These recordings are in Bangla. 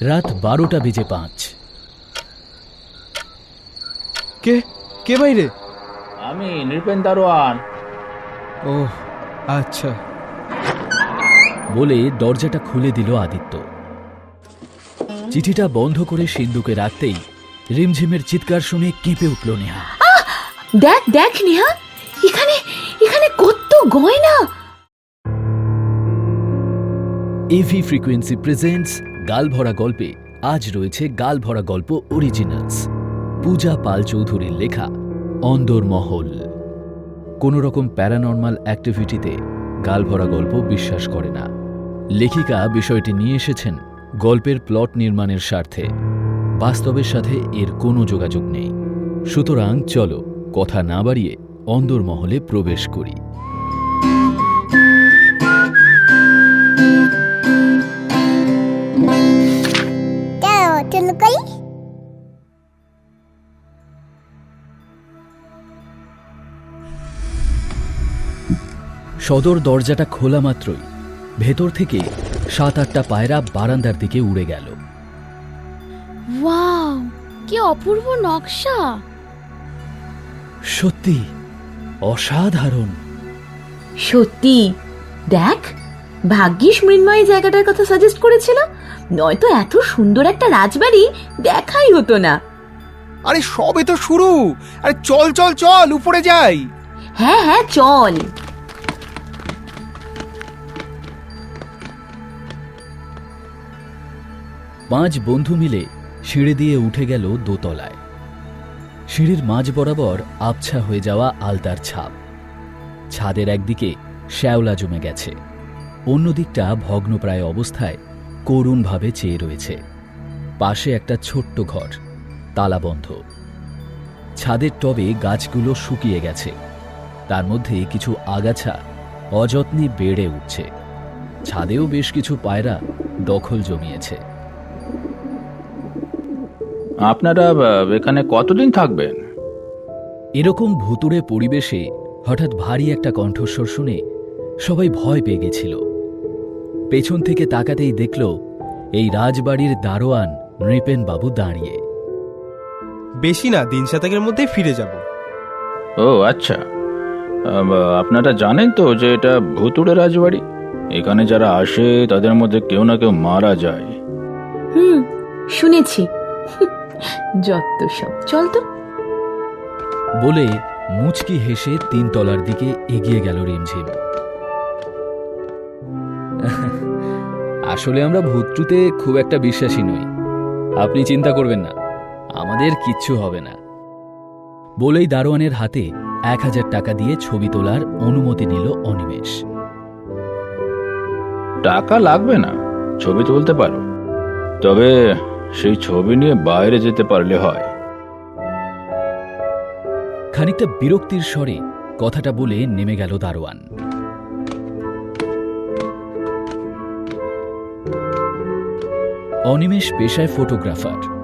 রাত বারোটা বেজে পাঁচ। কে? কে বাইরে? আমি নৃপেন দারোয়ান। ও আচ্ছা। বলে দরজাটা খুলে দিল আদিত্য। চিঠিটা বন্ধ করে সিন্ধুকে রাখতেই রিমঝিমের চিৎকার শুনে কেঁপে উঠল নেহা। দেখ দেখ নেহা এখানে এখানে কত গয়না। এভি ফ্রিকোয়েন্সি প্রেজেন্টস গালভরা গল্পে আজ রয়েছে গালভরা গল্প অরিজিনালস পূজা পাল চৌধুরীর লেখা অন্দরমহল কোনো রকম প্যারানর্মাল অ্যাক্টিভিটিতে গালভরা গল্প বিশ্বাস করে না। লেখিকা বিষয়টি নিয়ে এসেছেন গল্পের প্লট নির্মাণের স্বার্থে। বাস্তবের সাথে এর কোনো যোগাযোগ নেই। সুতরাং চলো কথা না বাড়িয়ে অন্দরমহলে প্রবেশ করি। সদর দরজাটা খোলা মাত্রই। ভেতর থেকে সাত আটটা পায়রা বারান্দার দিকে উড়ে গেল। ওয়াও কি অপূর্ব নকশা। সত্যি অসাধারণ। সত্যি? দেখ ভাগ্যিস মৃন্ময় জায়গাটার কথা সাজেস্ট করেছিল। নয়তো এত সুন্দর একটা রাজবাড়ি দেখাই হতো না। আরে সবে তো শুরু। আরে চল চল চল উপরে যাই। হ্যাঁ হ্যাঁ চল। পাঁচ বন্ধু মিলে সিঁড়ি দিয়ে উঠে গেল দোতলায়। সিঁড়ির মাঝ বরাবর আবছা হয়ে যাওয়া আলতার ছাপ। ছাদের একদিকে শ্যাওলা জমে গেছে। অন্য দিকটা ভগ্নপ্রায় অবস্থায় করুণভাবে চেয়ে রয়েছে। পাশে একটা ছোট্ট ঘর তালাবন্ধ ছাদের টবে গাছগুলো শুকিয়ে গেছে। তার মধ্যে কিছু আগাছা অযত্নে বেড়ে উঠছে। ছাদেও বেশ কিছু পায়রা দখল জমিয়েছে। আপনারা আহ, এখানে কতদিন থাকবেন? এরকম ভুতুড়ে পরিবেশে হঠাৎ ভারী একটা কণ্ঠস্বর শুনে সবাই ভয় পেয়ে গেছিল। পেছন থেকে তাকাতেই দেখল এই রাজবাড়ির দারোয়ান নৃপেন বাবু দাঁড়িয়ে। বেশি না দিন সাতেকের মধ্যেই ফিরে যাব। ও আচ্ছা। আপনারা জানেন তো যে এটা ভুতুড়ে রাজবাড়ি? এখানে যারা আসে তাদের মধ্যে কেউ না কেউ মারা যায়। হুম শুনেছি। যত সব। চল তো। বলে মুচকি হেসে তিন তলার দিকে এগিয়ে গেল রিমঝিম। আসলে আমরা ভূতটুতে খুব একটা বিশ্বাসী নই। আপনি চিন্তা করবেন না আমাদের কিচ্ছু হবে না। বলেই দারোয়ানের হাতে এক হাজার টাকা দিয়ে ছবি তোলার অনুমতি নিল অনিমেষ। টাকা লাগবে না ছবি তুলতে পারো। তবে সেই ছবি নিয়ে বাইরে যেতে পারলে হয়। খানিকটা বিরক্তির স্বরে কথাটা বলে নেমে গেল দারোয়ান। অনিমেষ পেশায় ফটোগ্রাফার।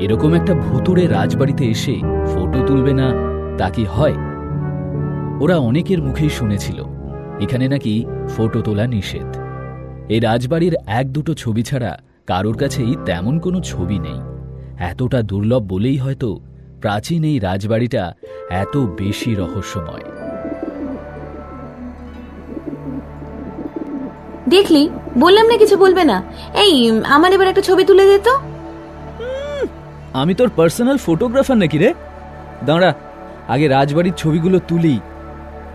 এরকম একটা ভুতুড়ে রাজবাড়িতে এসে ফটো তুলবে না, তা কি হয়? ওরা অনেকের মুখেই শুনেছিল, এখানে নাকি ফটো তোলা নিষেধ। এই রাজবাড়ির এক দুটো ছবি ছাড়া কারোর কাছেই তেমন কোনো ছবি নেই। এতটা দুর্লভ বলেই হয়তো প্রাচীন এই রাজবাড়িটা এত বেশি রহস্যময়। দেখলি? বললাম না কিছু বলবে না। এই আমার এবার একটা ছবি তুলে দে তো। আমি তোর পার্সোনাল ফটোগ্রাফার নাকি রে? দাঁড়া আগে রাজবাড়ির ছবিগুলো তুলি।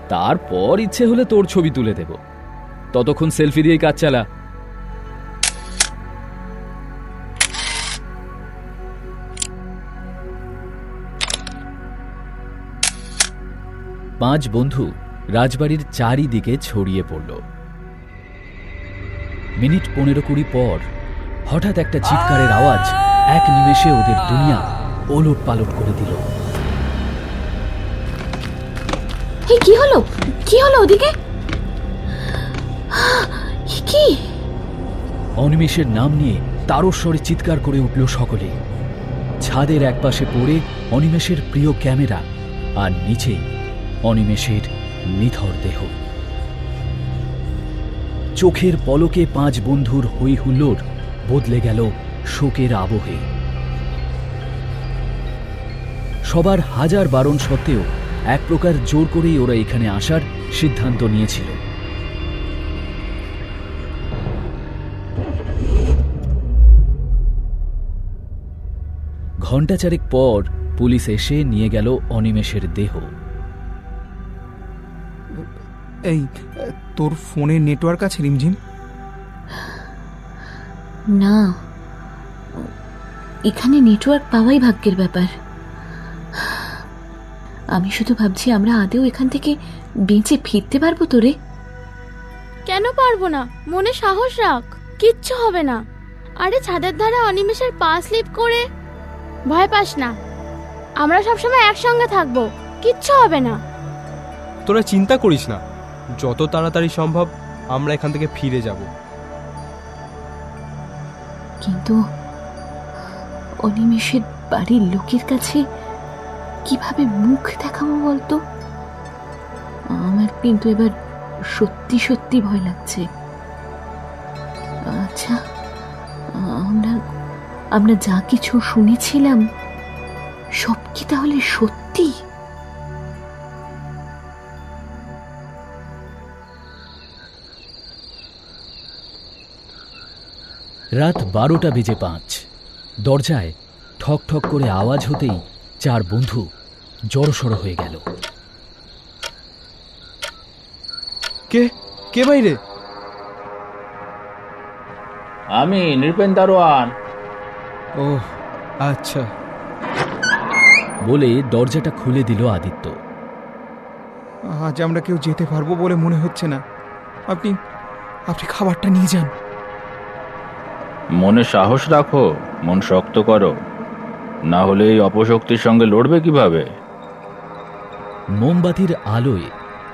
তারপর ইচ্ছে হলে তোর ছবি তুলে দেব। ততক্ষণ সেলফি দিয়েই কাজ চালা। পাঁচ বন্ধু রাজবাড়ির চারিদিকে ছড়িয়ে পড়ল। মিনিট পনেরো কুড়ি পর হঠাৎ একটা চিৎকারের আওয়াজ এক নিমেষে ওদের দুনিয়া ওলট পালট করে দিল। কি হলো? কি হলো ওদিকে? কি? অনিমেষের নাম নিয়ে তারস্বরে চিৎকার করে উঠল সকলে। ছাদের একপাশে পড়ে অনিমেষের প্রিয় ক্যামেরা আর নিচে অনিমেষের নিথর দেহ। চোখের পলকে পাঁচ বন্ধুর হই হুল্লোড় বদলে গেল শোকের আবহে। সবার হাজার বারণ সত্ত্বেও এক প্রকার জোর করেই ওরা এখানে আসার সিদ্ধান্ত নিয়েছিল। ঘণ্টা চারেক পর পুলিশ এসে নিয়ে গেল অনিমেষের দেহ। এই তোর ফোনে নেটওয়ার্ক আছে রিমঝিম? না। এখানে নেটওয়ার্ক পাওয়াই ভাগ্যের ব্যাপার। আমি শুধু ভাবছি আমরা আদেও এখান থেকে বেঁচে ফিরতে পারব তো রে। কেন পারব না? মনে সাহস রাখ। কিচ্ছু হবে না। আরে ছাদের ধারে অনিমেষের পা স্লিপ করে। ভয় পাস না। আমরা সবসময় একসঙ্গে থাকব। কিচ্ছু হবে না। তোরা চিন্তা করিস না। যত তাড়াতাড়ি সম্ভব আমরা এখান থেকে ফিরে যাব। কিন্তু অনিমেষের বাড়ির লোকের কাছে কীভাবে মুখ দেখাবো বলতো? আমার কিন্তু এবার সত্যি সত্যি ভয় লাগছে। আচ্ছা আমরা আমরা যা কিছু শুনেছিলাম, সব কি তাহলে সত্যি? রাত বারোটা বেজে পাঁচ। দরজায় ঠক ঠক করে আওয়াজ হতেই চার বন্ধু জড়সড় হয়ে গেল। কে? কে বাইরে? আমি নৃপেন দারোয়ান। ও আচ্ছা। বলে দরজাটা খুলে দিল আদিত্য। আজ আমরা কেউ যেতে পারব বলে মনে হচ্ছে না। আপনি আপনি খাবারটা নিয়ে যান। মনে সাহস রাখো মন শক্ত করো। না হলে এই অপশক্তির সঙ্গে লড়বে কীভাবে? মোমবাতির আলোয়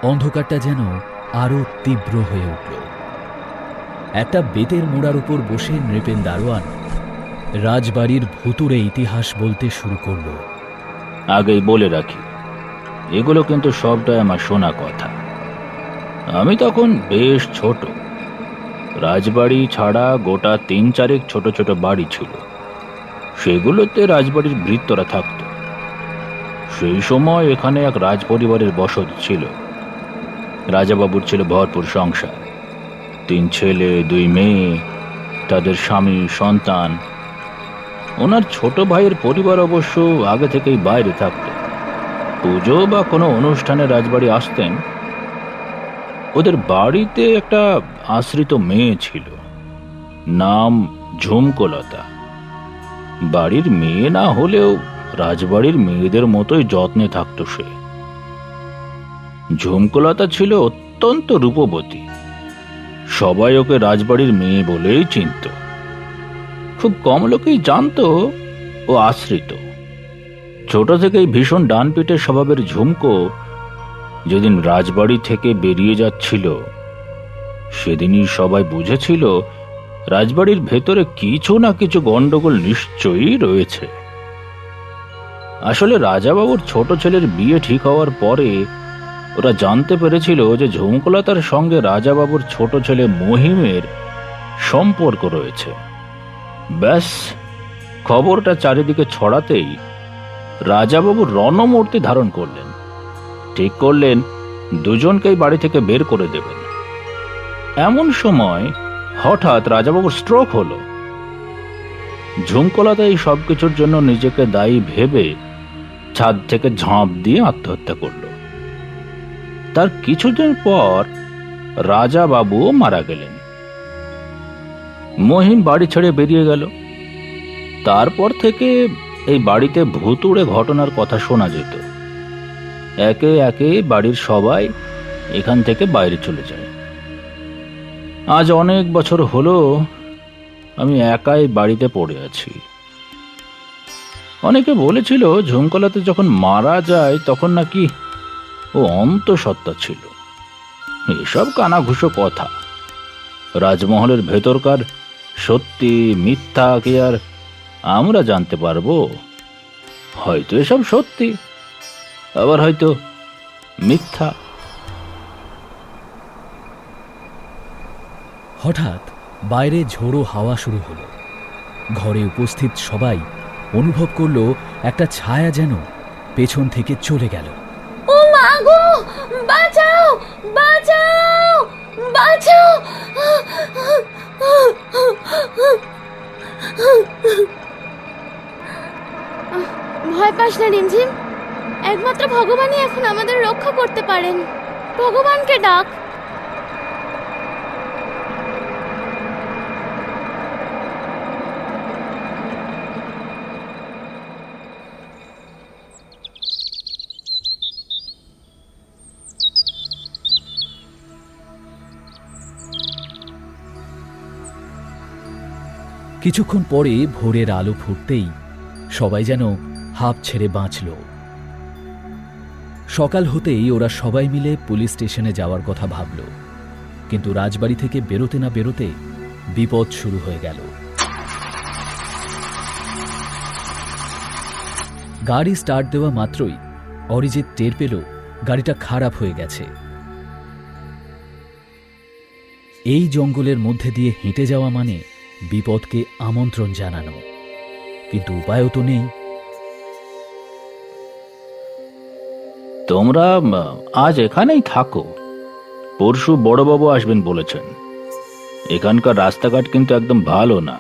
অন্ধকারটা যেন আরও তীব্র হয়ে উঠল। একটা বেতের মোড়ার উপর বসে নৃপেন দারোয়ান রাজবাড়ির ভুতুরে ইতিহাস বলতে শুরু করল। আগেই বলে রাখি এগুলো কিন্তু সবটাই আমার শোনা কথা। আমি তখন বেশ ছোট। রাজবাড়ি ছাড়া গোটা তিন চারেক ছোট ছোট বাড়ি ছিল। সেগুলোতে রাজবাড়ির বৃত্তরা থাকত। সেই সময় এখানে এক রাজপরিবারের বসত ছিল। রাজাবাবুর ছিল ভরপুর সংসার। তিন ছেলে, দুই মেয়ে, তাদের স্বামী, সন্তান। ওনার ছোট ভাইয়ের পরিবার অবশ্য আগে থেকেই বাইরে থাকত। পুজো বা কোনো অনুষ্ঠানে রাজবাড়ি আসতেন ওদের বাড়িতে একটা আশ্রিত মেয়ে ছিল, নাম ঝুমকলতা। বাড়ির মেয়ে না হলেও রাজবাড়ির মেয়েদের মতোই যত্নে থাকত সে। ঝুমকলতা ছিল অত্যন্ত রূপবতী, সবাই ওকে রাজবাড়ির মেয়ে বলেই চিনত। খুব কম লোকেই জানতো ও আশ্রিত। ছোট থেকেই ভীষণ ডানপিটের স্বভাবের ঝুমকো যেদিন রাজবাড়ি থেকে বেরিয়ে যাচ্ছিল, সেদিনই সবাই বুঝেছিল রাজবাড়ির ভেতরে কিছু না কিছু গন্ডগোল নিশ্চয়ই রয়েছে। আসলে রাজাবাবুর ছোট ছেলের বিয়ে ঠিক হওয়ার পরে ওরা জানতে পেরেছিল যে ঝুমকলতার সঙ্গে রাজাবাবুর ছোট ছেলে মহিমের সম্পর্ক রয়েছে। ব্যাস, খবরটা চারিদিকে ছড়াতেই রাজাবাবু রণমূর্তি ধারণ করলেন। ঠিক করলেন, দুজনকেই বাড়ি থেকে বের করে দেবেন। এমন সময় হঠাৎ রাজাবাবুর স্ট্রোক হলো। ঝুমকলাতে এই সবকিছুর জন্য নিজেকে দায়ী ভেবে ছাদ থেকে ঝাঁপ দিয়ে আত্মহত্যা করল। তার কিছুদিন পর রাজা রাজাবাবুও মারা গেলেন। মহিম বাড়ি ছেড়ে বেরিয়ে গেল। তারপর থেকে এই বাড়িতে ভুতুড়ে ঘটনার কথা শোনা যেত। একে একে বাড়ির সবাই এখান থেকে বাইরে চলে যায়। আজ অনেক বছর হলো আমি একাই বাড়িতে পড়ে আছি। অনেকে বলেছিল ঝুমকলাতে যখন মারা যায় তখন নাকি ও অন্তঃসত্ত্বা ছিল। এসব কানাঘুষো কথা। রাজমহলের ভেতরকার সত্যি মিথ্যা কি আর আমরা জানতে পারব? হয়তো এসব সত্যি। আবার হয়তো মিথ্যা। হঠাৎ বাইরে ঝোড়ো হাওয়া শুরু হলো। ঘরে উপস্থিত সবাই অনুভব করল একটা ছায়া যেন পেছন থেকে চলে গেল। ও মা গো! বাঁচাও! বাঁচাও! বাঁচাও! ভয় পাস না রিমঝিম। একমাত্র ভগবানই এখন আমাদের রক্ষা করতে পারেন। ভগবানকে ডাক। কিছুক্ষণ পরে ভোরের আলো ফুটতেই সবাই যেন হাঁপ ছেড়ে বাঁচল। সকাল হতেই ওরা সবাই মিলে পুলিশ স্টেশনে যাওয়ার কথা ভাবল। কিন্তু রাজবাড়ি থেকে বেরোতে না বেরোতে বিপদ শুরু হয়ে গেল। গাড়ি স্টার্ট দেওয়া মাত্রই অরিজিৎ টের পেল গাড়িটা খারাপ হয়ে গেছে। এই জঙ্গলের মধ্যে দিয়ে হেঁটে যাওয়া মানে বিপদকে আমন্ত্রণ জানানো। কিন্তু উপায়ও তো নেই। তোমরা আজ এখানেই থাকো। পরশু বড়বাবু আসবেন বলেছেন। এখানকার রাস্তাঘাট কিন্তু একদম ভালো না।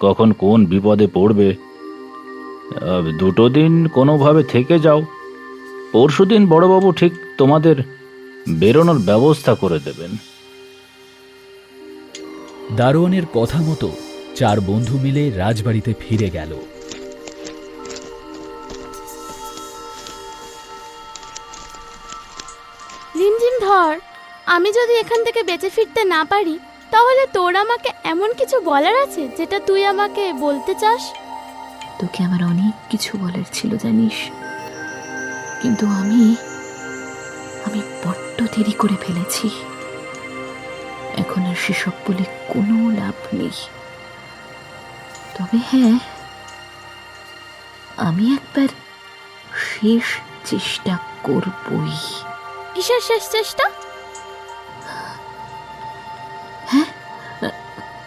কখন কোন বিপদে পড়বে? দুটো দিন কোনোভাবে থেকে যাও। পরশু দিন বড়বাবু ঠিক তোমাদের বেরোনোর ব্যবস্থা করে দেবেন। দারোয়ানের কথা মতো চার বন্ধু মিলে রাজবাড়িতে ফিরে গেল। ধর, আমি যদি এখান থেকে বেঁচে ফিরতে না পারি, তাহলে তোর আমাকে এমন কিছু বলার আছে যেটা তুই আমাকে বলতে চাস? তোকে আমার অনেক কিছু বলার ছিল, জানিস? কিন্তু আমি আমি বড্ড দেরি করে ফেলেছি। এখন আর সেসব বলে কোনো লাভ নেই। তবে হ্যাঁ আমি একবার শেষ চেষ্টা করবই। কিসের শেষ চেষ্টা?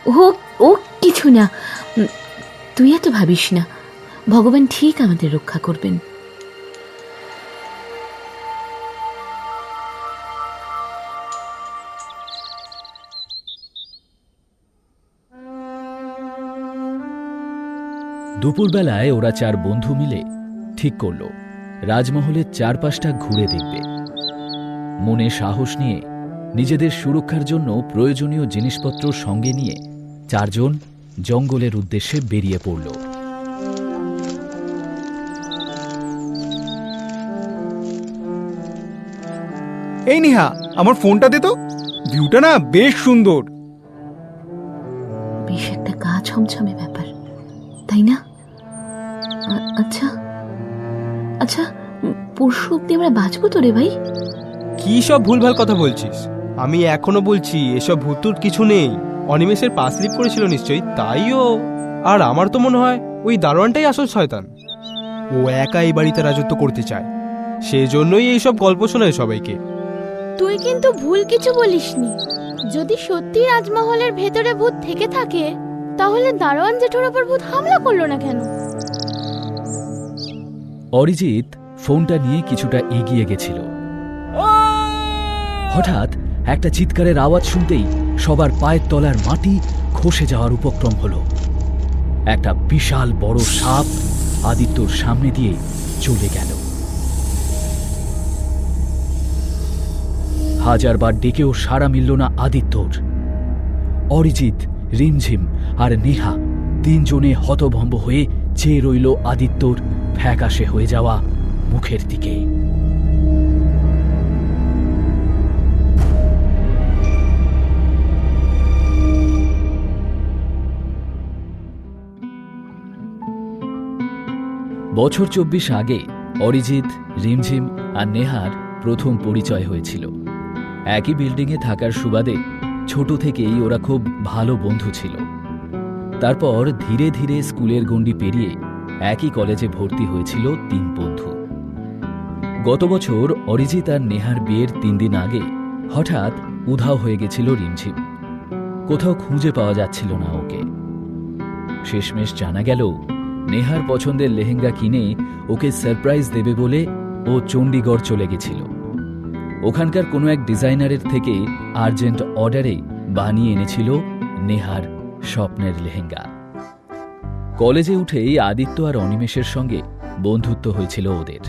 ও ও কিছু না। তুই এত ভাবিস না। ভগবান ঠিক আমাদের রক্ষা করবেন। দুপুরবেলায় ওরা চার বন্ধু মিলে ঠিক করল। রাজমহলের চারপাশটা ঘুরে দেখবে। মনে সাহস নিয়ে নিজেদের সুরক্ষার জন্য প্রয়োজনীয় জিনিসপত্র সঙ্গে নিয়ে চারজন জঙ্গলের উদ্দেশ্যে বেরিয়ে পড়ল। এই নিহা আমার ফোনটা দে তো। ভিউটা না বেশ সুন্দর। বেশ একটা গা ছমছমে ব্যাপার তাই না? আচ্ছা। আচ্ছা পরশু অব্দি আমরা বাঁচবো তো রে ভাই? কি সব ভুলভাল কথা বলছিস? আমি এখনও বলছি এসব ভূতুর কিছু নেই। অনিমেষের পা স্লিপ করেছিল নিশ্চয়ই তাইও। আর আমার তো মনে হয় ওই দারোয়ানটাই আসল শয়তান। ও একা এই বাড়িতে রাজত্ব করতে চায়। সেজন্যই এইসব গল্প শোনায় সবাইকে। তুই কিন্তু ভুল কিছু বলিসনি। যদি সত্যি রাজমহলের ভেতরে ভূত থেকে থাকে তাহলে দারোয়ান জেঠুর ওপর ভূত হামলা করল না কেন? অরিজিৎ ফোনটা নিয়ে কিছুটা এগিয়ে গেছিল। হঠাৎ একটা চিৎকারের আওয়াজ শুনতেই সবার পায়ের তলার মাটি খসে যাওয়ার উপক্রম হলো। একটা বিশাল বড় সাপ আদিত্যর সামনে দিয়ে চলে গেল। হাজারবার ডেকেও সাড়া মিলল না আদিত্যর। অরিজিৎ, রিমঝিম আর নেহা তিনজনে হতভম্ব হয়ে চেয়ে রইল আদিত্যর ফ্যাকাশে হয়ে যাওয়া মুখের দিকে। বছর চব্বিশ আগে অরিজিৎ, রিমঝিম আর নেহার প্রথম পরিচয় হয়েছিল। একই বিল্ডিংয়ে থাকার সুবাদে ছোট থেকেই ওরা খুব ভালো বন্ধু ছিল। তারপর ধীরে ধীরে স্কুলের গণ্ডি পেরিয়ে একই কলেজে ভর্তি হয়েছিল তিন বন্ধু। গত বছর অরিজিৎ আর নেহার বিয়ের তিন দিন আগে হঠাৎ উধাও হয়ে গেছিল রিমঝিম। কোথাও খুঁজে পাওয়া যাচ্ছিল না ওকে। শেষমেশ জানা গেল নেহার পছন্দের লেহেঙ্গা কিনে ওকে সারপ্রাইজ দেবে বলে ও চণ্ডীগড় চলে গেছিল। ওখানকার কোনো এক ডিজাইনারের থেকে আর্জেন্ট অর্ডারে বানিয়ে এনেছিল নেহার স্বপ্নের লেহেঙ্গা। কলেজে উঠেই আদিত্য আর অনিমেষের সঙ্গে বন্ধুত্ব হয়েছিল ওদের।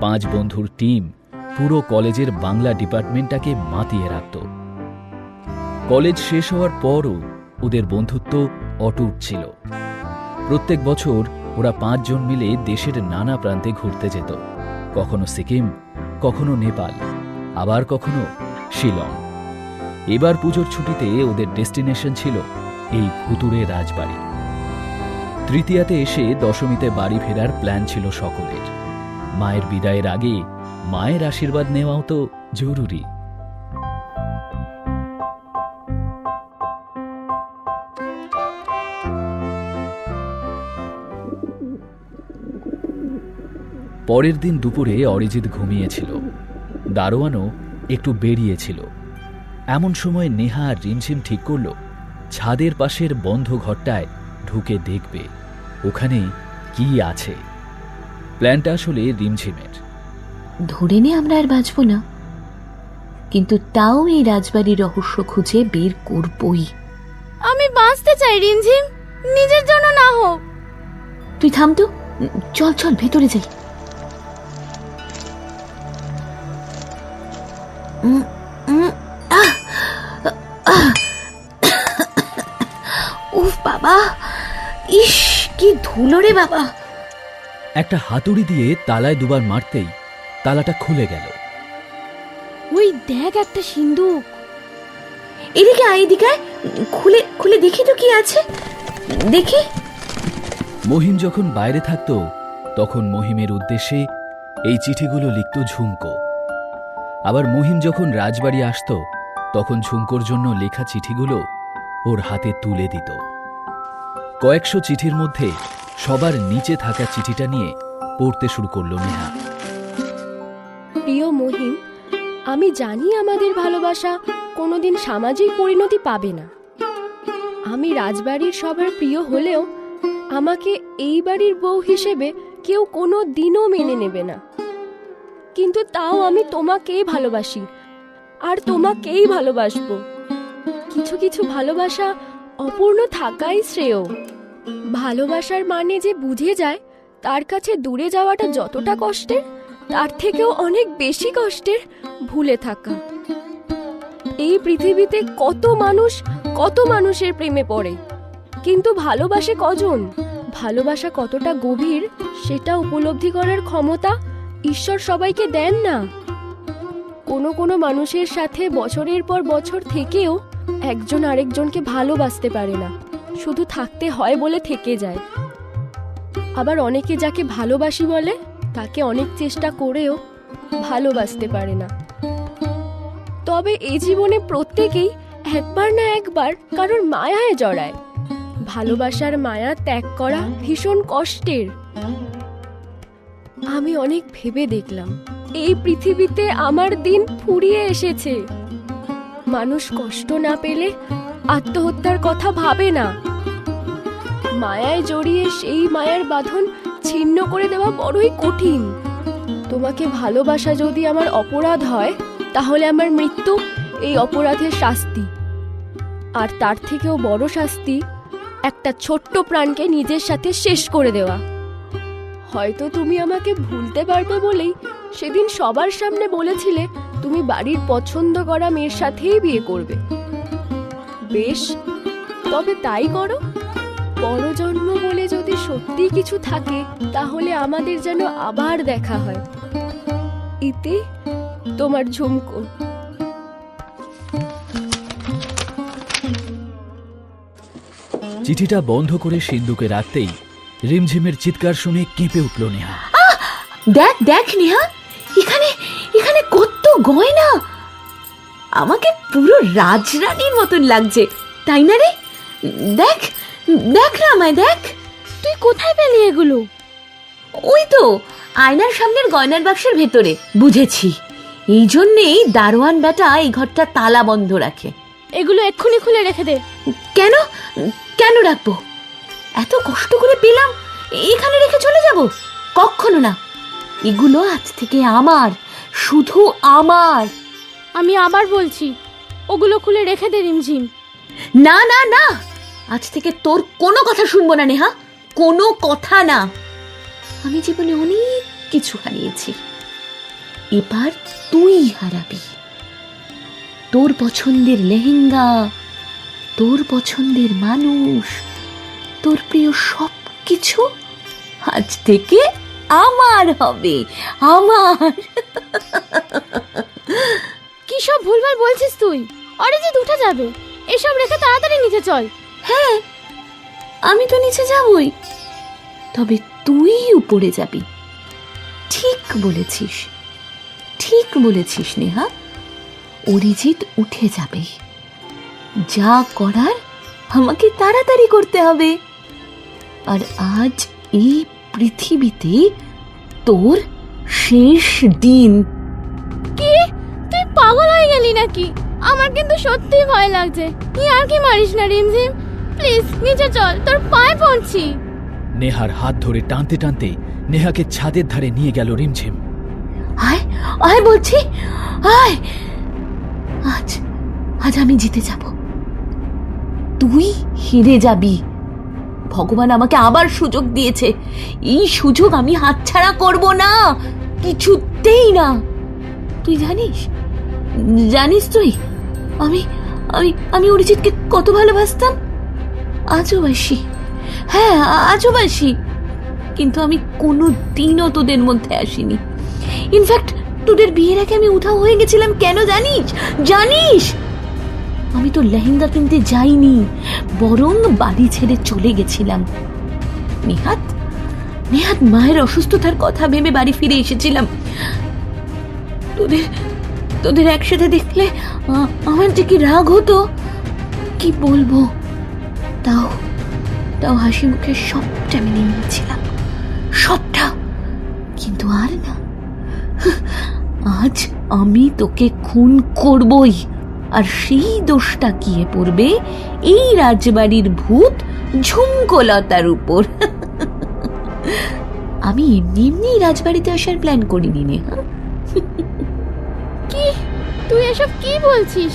পাঁচ বন্ধুর টিম পুরো কলেজের বাংলা ডিপার্টমেন্টটাকে মাতিয়ে রাখত। কলেজ শেষ হওয়ার পরও ওদের বন্ধুত্ব অটুট ছিল। প্রত্যেক বছর ওরা পাঁচজন মিলে দেশের নানা প্রান্তে ঘুরতে যেত। কখনো সিকিম, কখনো নেপাল, আবার কখনো শিলং। এবার পুজোর ছুটিতে ওদের ডেস্টিনেশন ছিল এই ভুতুরে রাজবাড়ি। তৃতীয়াতে এসে দশমীতে বাড়ি ফেরার প্ল্যান ছিল সকলের। মায়ের বিদায়ের আগে মায়ের আশীর্বাদ নেওয়াও তো জরুরি। পরের দিন দুপুরে অরিজিৎ ঘুমিয়েছিল। দারোয়ানও একটু বেরিয়েছিল। এমন সময় নেহা আর রিমঝিম ঠিক করল ছাদের পাশের বন্ধ ঘরটায় ঢুকে দেখবে ওখানে কি আছে। প্ল্যানটা আসলে রিমঝিমের। ধরে নে আমরা আর বাঁচব না। কিন্তু তাও এই রাজবাড়ির রহস্য খুঁজে বের করবই। আমি বাঁচতে চাই রিমঝিম। নিজের জন্য না হোক। তুই থাম তো। চল চল ভেতরে যাই। উফ বাবা। ইস কি ধুলো রে বাবা। একটা হাতুড়ি দিয়ে তালায় দুবার মারতেই তালাটা খুলে গেল। ওই দেখ একটা সিন্ধুক এদিকে আয় এদিকে আয়। খুলে খুলে দেখি তো কি আছে। দেখি। মহিম যখন বাইরে থাকত তখন মহিমের উদ্দেশ্যে এই চিঠিগুলো লিখত ঝুমকো। আবার মহিম যখন রাজবাড়ি আসত, তখন ঝুমকোর জন্য লেখা চিঠিগুলো ওর হাতে তুলে দিত। কয়েকশো চিঠির মধ্যে সবার নিচে থাকা চিঠিটা নিয়ে পড়তে শুরু করল নেহা। প্রিয় মহিম, আমি জানি আমাদের ভালোবাসা কোনোদিন সামাজিক পরিণতি পাবে না। আমি রাজবাড়ির সবার প্রিয় হলেও আমাকে এই বাড়ির বউ হিসেবে কেউ কোনো দিনও মেনে নেবে না। কিন্তু তাও আমি তোমাকেই ভালোবাসি। আর তোমাকেই ভালোবাসবো। কিছু কিছু ভালোবাসা অপূর্ণ থাকাই শ্রেয়। ভালোবাসার মানে যে বুঝে যায়, তার কাছে দূরে যাওয়াটা যতটা কষ্টের, তার থেকেও অনেক বেশি কষ্টের ভুলে থাকা। এই পৃথিবীতে কত মানুষ, কত মানুষের প্রেমে পড়ে। কিন্তু ভালোবাসে কজন? ভালোবাসা কতটা গভীর, সেটা উপলব্ধি করার ক্ষমতা ঈশ্বর সবাইকে দেন না। কোনো কোনো মানুষের সাথে বছরের পর বছর থেকেও একজন আরেকজনকে ভালোবাসতে পারে না। শুধু থাকতে হয় বলে থেকে যায়। আবার অনেকে যাকে ভালোবাসি বলে, তাকে অনেক চেষ্টা করেও ভালোবাসতে পারে না। তবে এই জীবনে প্রত্যেকেই একবার না একবার কারোর মায়ায় জড়ায়। ভালোবাসার মায়া ত্যাগ করা ভীষণ কষ্টের। আমি অনেক ভেবে দেখলাম। এই পৃথিবীতে আমার দিন ফুরিয়ে এসেছে। মানুষ কষ্ট না পেলে আত্মহত্যার কথা ভাবে না। মায়ায় জড়িয়ে সেই মায়ার বাঁধন ছিন্ন করে দেওয়া বড়ই কঠিন। তোমাকে ভালোবাসা যদি আমার অপরাধ হয়, তাহলে আমার মৃত্যু এই অপরাধের শাস্তি। আর তার থেকেও বড় শাস্তি, একটা ছোট্ট প্রাণকে নিজের সাথে শেষ করে দেওয়া। হয়তো তুমি আমাকে ভুলতে পারবে বলেই সেদিন সবার সামনে বলেছিলে তুমি বাড়ির পছন্দ করা মেয়ের সাথেই বিয়ে করবে। বেশ, তবে তাই করো। পরজন্ম বলে যদি সত্যি কিছু থাকে, তাহলে আমাদের যেন আবার দেখা হয়। ইতি তোমার ঝুমকো। চিঠিটা বন্ধ করে সিন্ধুকে রাখতেই রিমঝিমের চিৎকার শুনে কেঁপে উঠল নেহা। দেখ দেখ নেহা এখানে এখানে কত গয়না। আমাকে পুরো রাজরানীর মতন লাগছে তাই না রে? দেখ দেখ না আমায় দেখ। তুই কোথায় পেলি এগুলো? ওই তো আয়নার সামনের গয়নার বাক্সের ভেতরে বুঝেছি। এই জন্যেই দারোয়ান বেটা এই ঘরটা তালা বন্ধ রাখে। এগুলো এক্ষুনি খুলে রেখে দে। কেন? কেন রাখব? এত কষ্ট করে পেলাম এখানে রেখে চলে যাব? কখনো না। এগুলো আজ থেকে আমার শুধু আমার। আমি আবার বলছি ওগুলো খুলে রেখে দে রিমঝিম। না না না। আজ থেকে তোর কোনো কথা শুনব না নেহা। কোনো কথা না। আমি জীবনে অনেক কিছু হারিয়েছি। এবার তুই হারাবি। তোর পছন্দের লেহেঙ্গা তোর পছন্দের মানুষ তোর প্রিয় সব কিছু আজ থেকে আমার হবে আমার। কি সব ভুলভাল বলছিস তুই? অরিজিৎ উঠে যাবে এসব রেখে তাড়াতাড়ি নিচে চল। হ্যাঁ আমি তো নিচে যাবই। তবে তুই উপরে যাবি। ঠিক বলেছিস ঠিক বলেছিস নেহা। অরিজিৎ উঠে যাবে। যা করার আমাকে তাড়াতাড়ি করতে হবে। আর আজ এই পৃথিবীতে তোর শেষ দিন। কি? তুই পাগল হয়ে গেলি নাকি? আমার কিন্তু সত্যি ভয় লাগছে। তুই আর কি মারিস না রিমঝিম? প্লিজ নিচে চল তোর পায়ে পড়ছি। নেহার হাত ধরে টানতে টানতে নেহাকে ছাদের ধারে নিয়ে গেল রিমঝিম। আয় আয় বলছি আয়। আজ আজ আমি জিতে যাব। তুই হেরে যাবি। ভগবান আমাকে আবার সুযোগ দিয়েছে। এই সুযোগ আমি হাতছাড়া করব না। কিছুতেই না। তুই জানিস? জানিস তুই? আমি আমি আমি অরিজিৎকে কত ভালোবাসতাম? আজও বাসি। হ্যাঁ আজও বাসি। কিন্তু আমি কোনো দিনও তোদের মধ্যে আসিনি। ইনফ্যাক্ট তোদের বিয়ের আগে আমি উধাও হয়ে গেছিলাম কেন জানিস? জানিস? আমি তো লেহেঙ্গা কিনতে যাইনি, বরং বাড়ি ছেড়ে চলে গেছিলাম। নেহাত নেহাত মায়ের অসুস্থতার কথা ভেবে বাড়ি ফিরে এসেছিলাম। তোদের তোদের একসাথে দেখলে আমার যে কি রাগ হতো, কি বলব? তাও তাও হাসি মুখে সবটা মেনে নিয়েছিলাম, সবটা। কিন্তু আর না, আজ আমি তোকে খুন করবই। আর সেই দোষটা গিয়ে পড়বে? এই রাজবাড়ির ভূত ঝুমকোলতার উপর। আমি এমনি এমনি রাজবাড়িতে আসার প্ল্যান করিনি নেহা কি? তুই এসব কি বলছিস?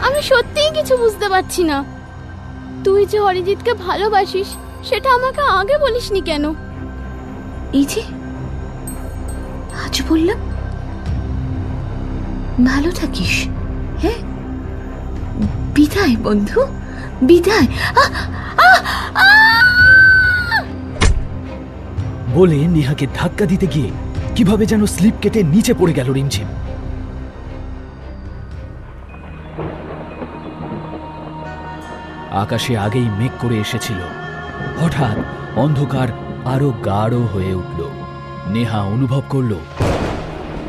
আমি সত্যিই কিছু বুঝতে পারছি না। তুই যে অরিজিৎকে ভালোবাসিস সেটা আমাকে আগে বলিসনি কেন? এই যে আজ বললাম ভালো থাকিস হ্যাঁ? বিদায়, বন্ধু, বিদায়! বলে নেহাকে ধাক্কা দিতে গিয়ে কীভাবে যেন স্লিপ কেটে নিচে পড়ে গেল রিমঝিম। আকাশে আগেই মেঘ করে এসেছিল। হঠাৎ অন্ধকার আরও গাঢ় হয়ে উঠল। নেহা অনুভব করল,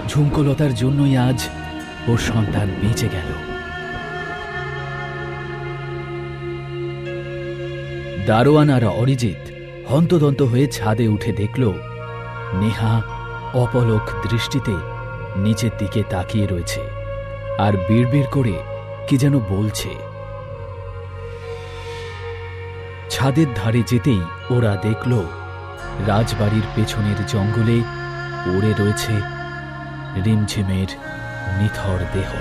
ঝুমকলতার জন্যই আজ ওর সন্তান বেঁচে গেল। দারোয়ান আর অরিজিৎ হন্তদন্ত হয়ে ছাদে উঠে দেখল, নেহা অপলক দৃষ্টিতে নিচের দিকে তাকিয়ে রয়েছে আর বিড়বিড় করে কি যেন বলছে। ছাদের ধারে যেতেই ওরা দেখল, রাজবাড়ির পেছনের জঙ্গলে পড়ে রয়েছে রিমঝিমের নিথর দেহ।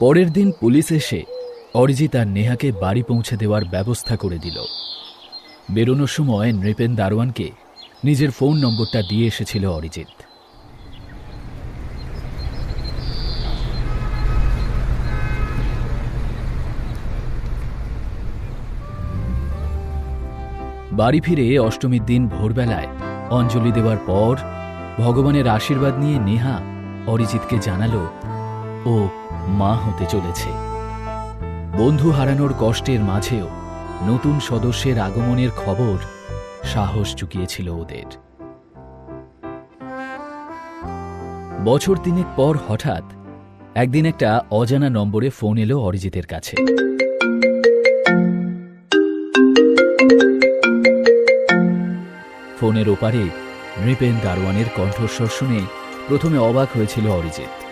পরের দিন পুলিশ এসে অরিজিৎ আর নেহাকে বাড়ি পৌঁছে দেওয়ার ব্যবস্থা করে দিল। বেরোনোর সময় নৃপেন দারোয়ানকে নিজের ফোন নম্বরটা দিয়ে এসেছিল অরিজিৎ। বাড়ি ফিরে অষ্টমীর দিন ভোরবেলায় অঞ্জলি দেওয়ার পর ভগবানের আশীর্বাদ নিয়ে নেহা অরিজিৎকে জানালো ও মা হতে চলেছে। বন্ধু হারানোর কষ্টের মাঝেও নতুন সদস্যের আগমনের খবর সাহস চুকিয়েছিল ওদের। বছর তিনেক পর হঠাৎ একদিন একটা অজানা নম্বরে ফোন এলো অরিজিতের কাছে। ফোনের ওপারে নৃপেন দারোয়ানের কণ্ঠস্বর শুনে প্রথমে অবাক হয়েছিল অরিজিৎ।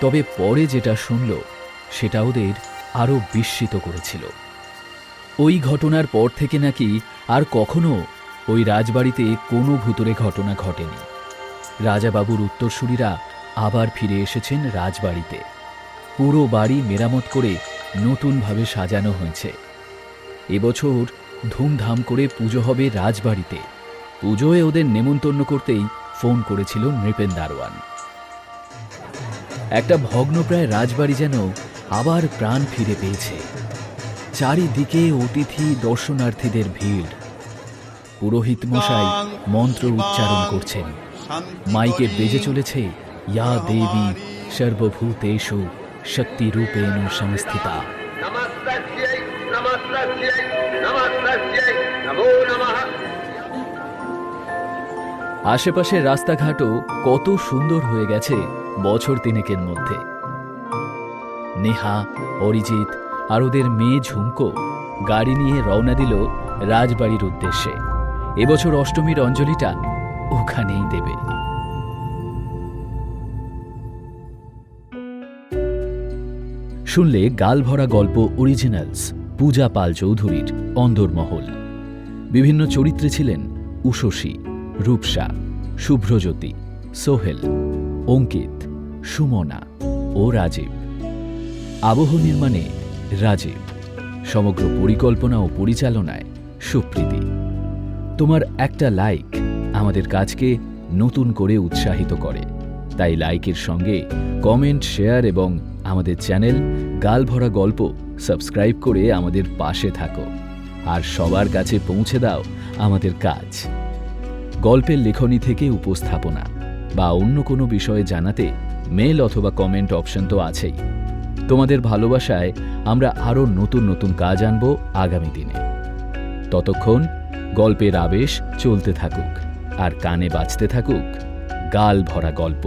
তবে পরে যেটা শুনল, সেটা ওদের আরও বিস্মিত করেছিল। ওই ঘটনার পর থেকে নাকি আর কখনো ওই রাজবাড়িতে কোনো ভুতুরে ঘটনা ঘটেনি। রাজাবাবুর উত্তরসূরিরা আবার ফিরে এসেছেন রাজবাড়িতে। পুরো বাড়ি মেরামত করে নতুনভাবে সাজানো হয়েছে। এবছর ধুমধাম করে পুজো হবে রাজবাড়িতে। পুজোয় ওদের নেমন্তন্ন করতেই ফোন করেছিল নৃপেন দারোয়ান। একটা ভগ্নপ্রায় রাজবাড়ি যেন আবার প্রাণ ফিরে পেয়েছে। চারিদিকে অতিথি দর্শনার্থীদের ভিড়। পুরোহিত মশাই মন্ত্র উচ্চারণ করছেন। মাইকে বেজে চলেছে ইয়া দেবী সর্বভূতেষু শক্তি রূপেণ সংস্থিতা আশেপাশের রাস্তাঘাটও কত সুন্দর হয়ে গেছে। বছর তিনেকের মধ্যে। নেহা, অরিজিৎ আর ওদের মেয়ে ঝুমকো গাড়ি নিয়ে রওনা দিল রাজবাড়ির উদ্দেশ্যে। এবছর অষ্টমীর অঞ্জলিটা ওখানেই দেবে। শুনলে গালভরা গল্প অরিজিনালস পূজা পাল চৌধুরীর অন্দরমহল। বিভিন্ন চরিত্রে ছিলেন উষসী রূপসা, শুভ্রজ্যোতি, সোহেল। অঙ্কিত, সুমনা ও রাজীব। আবহ নির্মাণে রাজীব। সমগ্র পরিকল্পনা ও পরিচালনায় সুপ্রীতি। তোমার একটা লাইক আমাদের কাজকে নতুন করে উৎসাহিত করে। তাই লাইকের সঙ্গে কমেন্ট, শেয়ার এবং আমাদের চ্যানেল গালভরা গল্প সাবস্ক্রাইব করে আমাদের পাশে থাকো। আর সবার কাছে পৌঁছে দাও আমাদের কাজ। গল্পের লেখনী থেকে উপস্থাপনা। বা অন্য কোনো বিষয়ে জানাতে মেল অথবা কমেন্ট অপশন তো আছেই। তোমাদের ভালোবাসায় আমরা আরও নতুন নতুন কাজ আনব আগামী দিনে। ততক্ষণ গল্পের আবেশ চলতে থাকুক আর কানে বাজতে থাকুক গাল ভরা গল্প।